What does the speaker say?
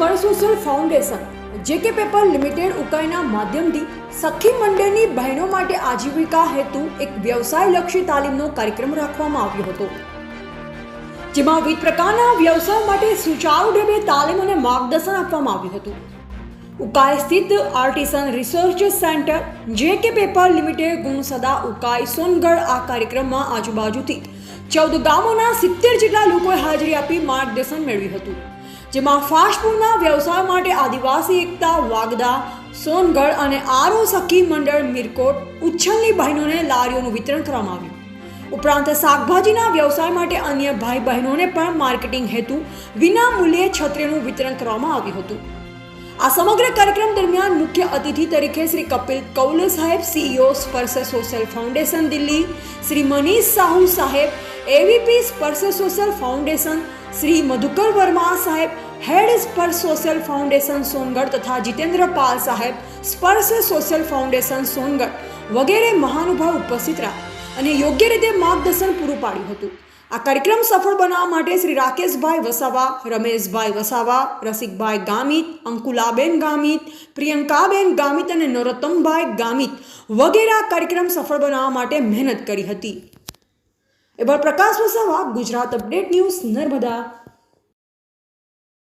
Social foundation જે કે paper limited ઉકાઈના માધ્યમથી સખી મંડળની બહેનો માટે આજીવિકા હેતુ એક વ્યવસાયલક્ષી તાલીમનો કાર્યક્રમ રાખવામાં આવ્યો હતો. જેમાં વિવિધ પ્રકારના વ્યવસાય માટે સુચારુ ઢબે તાલીમ અને માર્ગદર્શન આપવામાં આવ્યું હતું. ઉકાઈ સ્થિત આર્ટિસન research centre J K paper limited Gunsada Ukai Songadh આ કાર્યક્રમમાં આજુબાજુથી ચૌદ ગામોના સિત્તેર જેટલા લોકોએ હાજરી આપી માર્ગદર્શન મેળવ્યું હતું. જેમાં ફાસ્ટફૂડના વ્યવસાય માટે આદિવાસી એકતા, વાગદા, સોનગઢ અને આરો સખી મંડળ મિરકોટ ઉચ્છલની બહેનોને લારીઓનું વિતરણ કરવામાં આવ્યું. ઉપરાંત શાકભાજીના વ્યવસાય માટે અન્ય ભાઈ બહેનોને પણ માર્કેટિંગ હેતુ વિના મૂલ્યે છત્રીનું વિતરણ કરવામાં આવ્યું હતું. આ સમગ્ર કાર્યક્રમ દરમિયાન મુખ્ય અતિથિ તરીકે શ્રી કપિલ કૌલ સાહેબ CEO Sparsh social foundation Delhi, Shri Manish Sahu સાહેબ AVP Sparsh social foundation, Shri Madhukar Verma સાહેબ, હેડ સ્પર્શ સોશિયલ ફાઉન્ડેશન સોનગઢ તથા જીતેન્દ્ર પાલ સાહેબ, સ્પર્શ સોશિયલ ફાઉન્ડેશન સોનગઢ વગેરે મહાનુભાવ ઉપસ્થિત રહ્યા. અને યોગ્ય રીતે માર્ગદર્શન પૂરું પાડ્યું હતું. આ કાર્યક્રમ સફળ બનાવવા માટે શ્રી રાકેશભાઈ વસાવા, રમેશભાઈ વસાવા, રસિકભાઈ ગામિત, અંકુલાબેન ગામિત, પ્રિયંકાબેન ગામિત અને નરોત્તમભાઈ ગામિત વગેરે આ કાર્યક્રમ સફળ બનાવવા માટે મહેનત કરી હતી. એবার પ્રકાશ વસાવા, ગુજરાત અપડેટ ન્યૂઝ નર્મદા.